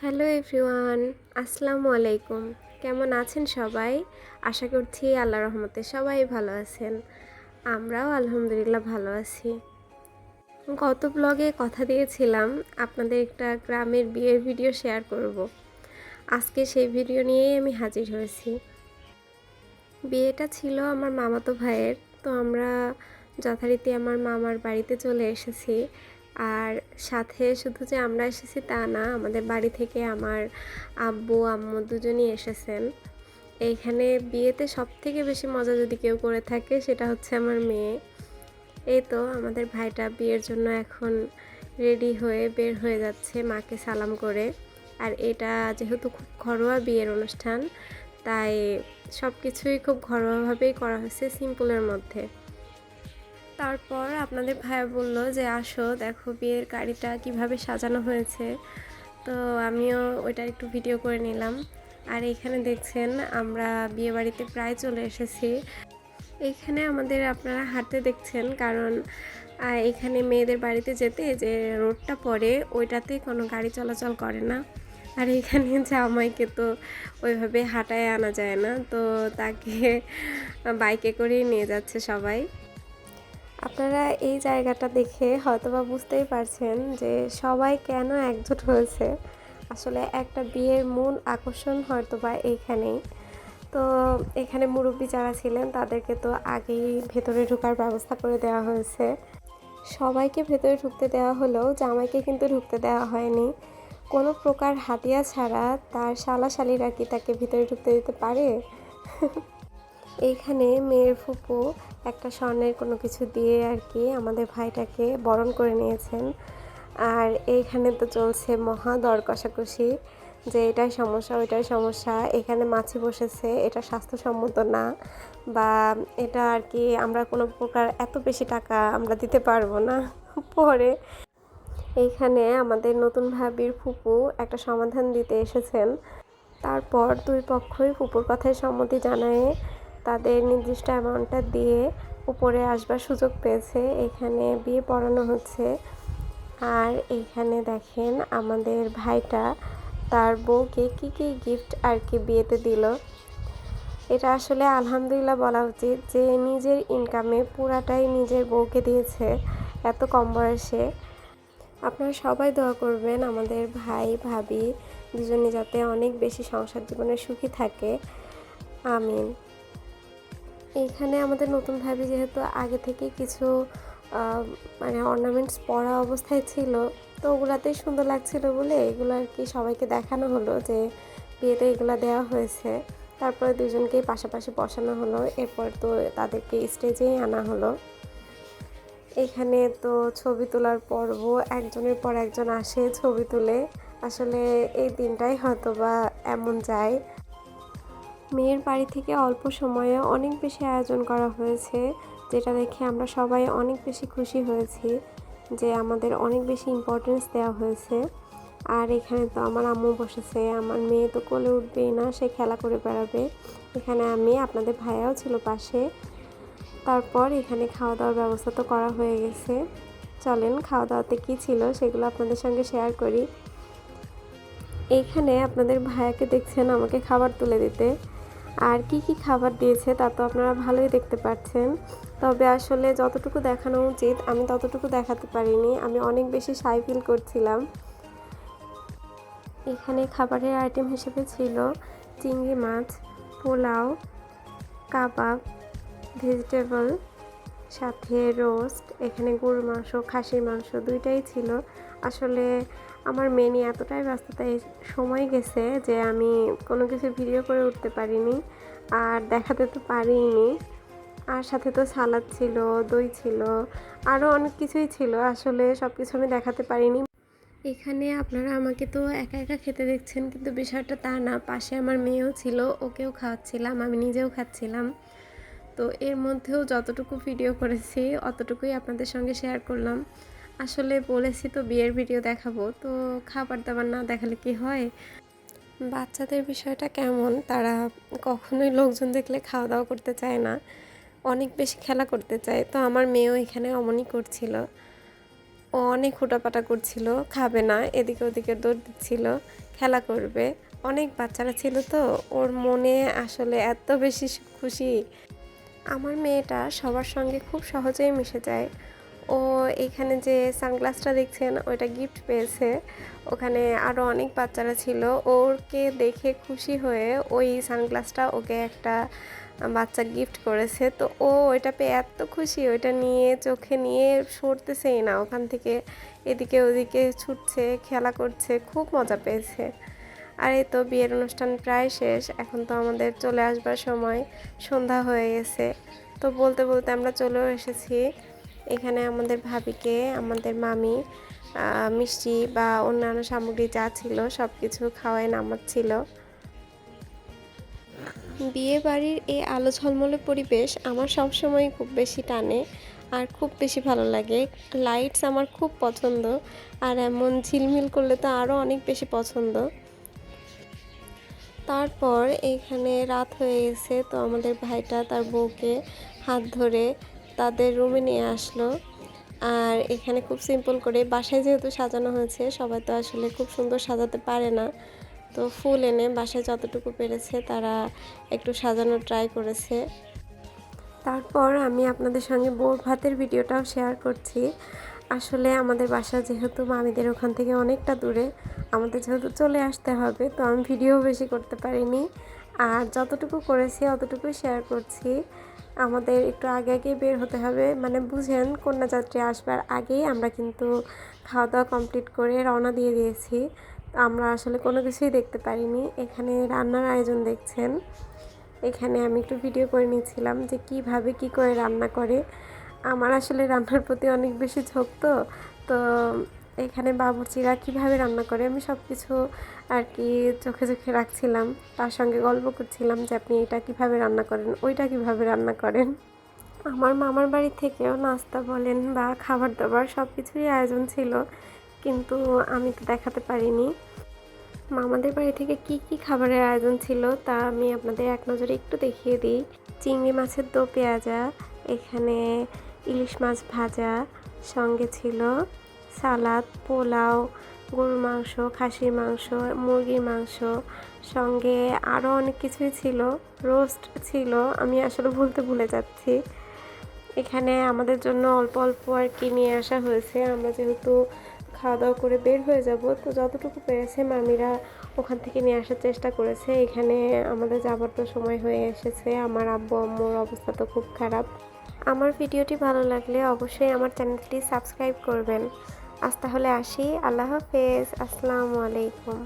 Hello everyone, আসসালামু আলাইকুম। কেমন আছেন সবাই? আশা করছি আল্লাহ রহমতে সবাই ভালো আছেন। আমরাও আলহামদুলিল্লাহ ভালো আছি। গত ব্লগে কথা দিয়েছিলাম, আপনাদের একটা গ্রামের বিয়ের ভিডিও শেয়ার করব। আজকে সেই ভিডিও নিয়েই আমি হাজির হয়েছি। বিয়েটা ছিল আমার মামাতো ভাইয়ের, তো আমরা যথারীতি আমার মামার বাড়িতে চলে এসেছি। আর সাথে শুধু যে আমরা এসেছি তা না, আমাদের বাড়ি থেকে আমার আব্বু, আম্মু দুজনই এসেছেন। এইখানে বিয়েতে সব থেকে বেশি মজা যদি কেউ করে থাকে সেটা হচ্ছে আমার মেয়ে। এই তো আমাদের ভাইটা বিয়ের জন্য এখন রেডি হয়ে বের হয়ে যাচ্ছে মাকে সালাম করে। আর এটা যেহেতু খুব ঘরোয়া বিয়ের অনুষ্ঠান, তাই সব কিছুই খুব ঘরোয়াভাবেই করা হয়েছে, সিম্পলের মধ্যে। তারপর আপনাদের ভাইয়া বলল যে, আসো, দেখো বিয়ের গাড়িটা কীভাবে সাজানো হয়েছে। তো আমিও ওইটা একটু ভিডিও করে নিলাম। আর এখানে দেখছেন, আমরা বিয়ে বাড়িতে প্রায় চলে এসেছি। এখানে আমাদের আপনারা হাঁটতে দেখছেন, কারণ এখানে মেয়েদের বাড়িতে যেতে যে রোডটা পড়ে, ওইটাতে কোনো গাড়ি চলাচল করে না। আর এখানে জামাইকে তো ওইভাবে হাঁটায় আনা যায় না। তো তাকে বাইকে করেই নিয়ে যাচ্ছে সবাই। আপনারা এই জায়গাটা দেখে হয়তোবা বুঝতেই পারছেন যে সবাই কেন একজোট হয়েছে। আসলে একটা বিয়ের মূল আকর্ষণ হয়তোবা এইখানেই। তো এখানে মুরব্বী যারা ছিলেন, তাদেরকে তো আগেই ভেতরে ঢোকার ব্যবস্থা করে দেওয়া হয়েছে। সবাইকে ভেতরে ঢুকতে দেওয়া হলেও জামাইকে কিন্তু ঢুকতে দেওয়া হয়নি। কোনো প্রকার হাতিয়া ছাড়া তার শালাশালিরা কি তাকে ভিতরে ঢুকতে দিতে পারে? এইখানে মেয়ের ফুপু একটা স্বর্ণের কোনো কিছু দিয়ে আর কি আমাদের ভাইটাকে বরণ করে নিয়েছেন। আর এইখানে তো চলছে মহা দর কষাকষি, যে এটাই সমস্যা, ওইটাই সমস্যা। এখানে মাছি বসেছে, এটা স্বাস্থ্যসম্মত না বা এটা আর কি আমরা কোনো প্রকার এত বেশি টাকা আমরা দিতে পারব না পরে। এইখানে আমাদের নতুন ভাবির ফুপু একটা সমাধান দিতে এসেছেন। তারপর দুই পক্ষই ফুপুর কথায় সম্মতি জানায় তাদের নির্দিষ্ট অ্যামাউন্টটা দিয়ে উপরে আসবার সুযোগ পেয়েছে। এখানে বিয়ে পড়ানো হচ্ছে। আর এইখানে দেখেন আমাদের ভাইটা তার বউকে কী কী গিফট আর কি বিয়েতে দিল। এটা আসলে আলহামদুলিল্লাহ বলা উচিত যে নিজের ইনকামে পুরাটাই নিজের বউকে দিয়েছে এত কম বয়সে। আপনারা সবাই দোয়া করবেন আমাদের ভাই, ভাবি দুজনে যাতে অনেক বেশি সংসার জীবনে সুখী থাকে। আমিন। এইখানে আমাদের নতুন ভাবি যেহেতু আগে থেকে কিছু মানে অর্নামেন্টস পরা অবস্থায় ছিল, তো ওগুলাতেই সুন্দর লাগছিল বলে এগুলো আর কি সবাইকে দেখানো হলো যে বিয়েতে এগুলো দেওয়া হয়েছে। তারপরে দুজনকেই পাশাপাশি বসানো হলো, এরপর তো তাদেরকে স্টেজেই আনা হলো। এখানে তো ছবি তোলার পর্ব, একজনের পর একজন আসে ছবি তুলে। আসলে এই দিনটাই হয়তো বা এমন যায়। মেয়ের বাড়ি থেকে অল্প সময়ে অনেক বেশি আয়োজন করা হয়েছে, যেটা দেখে আমরা সবাই অনেক বেশি খুশি হয়েছি যে আমাদের অনেক বেশি ইম্পর্টেন্স দেওয়া হয়েছে। আর এখানে তো আমার আম্মু বসেছে, আমার মেয়ে তো কোলে উঠবেই না, সে খেলা করে বেড়াবে। এখানে আমি, আপনাদের ভাইয়াও ছিল পাশে। তারপর এখানে খাওয়া দাওয়ার ব্যবস্থা তো করা হয়ে গেছে। চলেন খাওয়া দাওয়াতে কী ছিল সেগুলো আপনাদের সঙ্গে শেয়ার করি। এইখানে আপনাদের ভাইয়াকে দেখছেন আমাকে খাবার তুলে দিতে। আর কি কি খাবার দিয়েছে তা তো আপনারা ভালোই দেখতে পাচ্ছেন। তবে আসলে যতটুকু দেখানো উচিত, আমি ততটুকু দেখাতে পারিনি। আমি অনেক বেশি সাই ফিল করছিলাম। এখানে খাবারের আইটেম হিসেবে ছিল চিংড়ি মাছ, পোলাও, কাবাব, ভেজিটেবল, সাথে রোস্ট, এখানে গরুর মাংস, খাসির মাংস দুইটাই ছিল। আসলে আমার মেনি এতটাই ব্যস্ততায় সময় গেছে যে আমি কোনো কিছু ভিডিও করে উঠতে পারিনি, আর দেখাতে তো পারিনি। আর সাথে তো সালাদ ছিল, দই ছিল আরও অনেক কিছুই ছিল, আসলে সব কিছু আমি দেখাতে পারিনি। এখানে আপনারা আমাকে তো একা একা খেতে দেখছেন, কিন্তু বিষয়টা তা না, পাশে আমার মেয়েও ছিল, ওকেও খাওয়াচ্ছিলাম, আমি নিজেও খাচ্ছিলাম। তো এর মধ্যেও যতটুকু ভিডিও করেছি, অতটুকুই আপনাদের সঙ্গে শেয়ার করলাম। আসলে বলেছি তো বিয়ের ভিডিও দেখাবো, তো খাবার দাবার না দেখালে কি হয়? বাচ্চাদের বিষয়টা কেমন? তারা কখনোই লোকজন দেখলে খাওয়া দাওয়া করতে চায় না, অনেক বেশি খেলা করতে চায়। তো আমার মেয়েও এখানে অমনই করছিল। ও অনেক হুটাপাটা করছিল, খাবে না, এদিকে ওদিকে দৌড় দিচ্ছিল, খেলা করবে। অনেক বাচ্চারা ছিল তো, ওর মনে আসলে এত বেশি খুশি। আমার মেয়েটা সবার সঙ্গে খুব সহজেই মিশে যায়। ও এখানে যে সানগ্লাসটা দেখছেন, ওইটা গিফট পেয়েছে। ওখানে আরও অনেক বাচ্চারা ছিল। ওরকে দেখে খুশি হয়ে ওই সানগ্লাসটা ওকে একটা বাচ্চা গিফট করেছে। তো ও ওইটা পেয়ে এত খুশি, ওইটা নিয়ে চোখে নিয়ে সরতেছেই না। ওখান থেকে এদিকে ওদিকে ছুটছে, খেলা করছে, খুব মজা পেয়েছে। আর এই তো বিয়ের অনুষ্ঠান প্রায় শেষ। এখন তো আমাদের চলে আসবার সময়। সন্ধ্যা হয়ে গেছে। তো বলতে বলতে আমরা চলেও এসেছি। এখানে আমাদের ভাবিকে, আমাদের মামি মিষ্টি বা অন্যান্য সামগ্রী যা ছিল সব কিছু খাওয়াই নামাচ্ছিল। বিয়ে বাড়ির এই আলো ঝলমলে পরিবেশ আমার সবসময় খুব বেশি টানে আর খুব বেশি ভালো লাগে। লাইটস আমার খুব পছন্দ আর এমন ঝিলমিল করলে তো আরও অনেক বেশি পছন্দ। তারপর এখানে রাত হয়ে গেছে, তো আমাদের ভাইটা তার বউকে হাত ধরে তাদের রুমে নিয়ে আসলো। আর এখানে খুব সিম্পল করে বাসায় যেহেতু সাজানো হয়েছে, সবাই তো আসলে খুব সুন্দর সাজাতে পারে না। তো ফুল এনে বাসায় যতটুকু পেরেছে তারা একটু সাজানোর ট্রাই করেছে। তারপর আমি আপনাদের সঙ্গে বোর ভাতের ভিডিওটাও শেয়ার করছি। আসলে আমাদের বাসা যেহেতু মামিদের ওখান থেকে অনেকটা দূরে, আমাদের যেহেতু চলে আসতে হবে, তো আমি ভিডিও বেশি করতে পারিনি। আর যতটুকু করেছি, অতটুকুই শেয়ার করছি। আমাদের একটু আগে আগে বের হতে হবে। মানে বুঝেন, কন্যাযাত্রী আসবার আগেই আমরা কিন্তু খাওয়া দাওয়া কমপ্লিট করে রওনা দিয়ে দিয়েছি। আমরা আসলে কোনো কিছুই দেখতে পারিনি। এখানে রান্নার আয়োজন দেখছেন। এখানে আমি একটু ভিডিও করে নিয়েছিলাম যে কীভাবে কি করে রান্না করে। আমার আসলে রান্নার প্রতি অনেক বেশি ঝোঁক তো। তো এখানে বাবুর্চিরা কীভাবে রান্না করে আমি সব কিছু আর কি চোখে চোখে রাখছিলাম। তার সঙ্গে গল্প করছিলাম যে আপনি এটা কীভাবে রান্না করেন, ওইটা কীভাবে রান্না করেন। আমার মামার বাড়ি থেকেও নাস্তা বলেন বা খাবার দাবার সব কিছুরই আয়োজন ছিল, কিন্তু আমি তো দেখাতে পারিনি। মামাদের বাড়ি থেকে কি কি খাবারের আয়োজন ছিল তা আমি আপনাদের এক নজরে একটু দেখিয়ে দিই। চিংড়ি মাছের দো পেঁয়াজা, এখানে ইলিশ মাছ ভাজা, সঙ্গে ছিল সালাদ, পোলাও, গরুর মাংস, খাসির মাংস, মুরগির মাংস, সঙ্গে আরও অনেক কিছুই ছিল রোস্ট ছিল। আমি আসলে ভুলতে ভুলে যাচ্ছি। এখানে আমাদের জন্য অল্প অল্প আর কি নিয়ে আসা হয়েছে। আমরা যেহেতু খাওয়া দাওয়া করে বের হয়ে যাব, তো যতটুকু পেরেছে মামিরা ওখান থেকে নিয়ে আসার চেষ্টা করেছে। এখানে আমাদের যাবার তো সময় হয়ে এসেছে। আমার আব্বু, আম্মুর অবস্থা তো খুব খারাপ। আমার ভিডিওটি ভালো লাগলে অবশ্যই আমার চ্যানেলটি সাবস্ক্রাইব করবেন। আজ তাহলে আসি। আল্লাহ হাফেজ। আসসালামু আলাইকুম।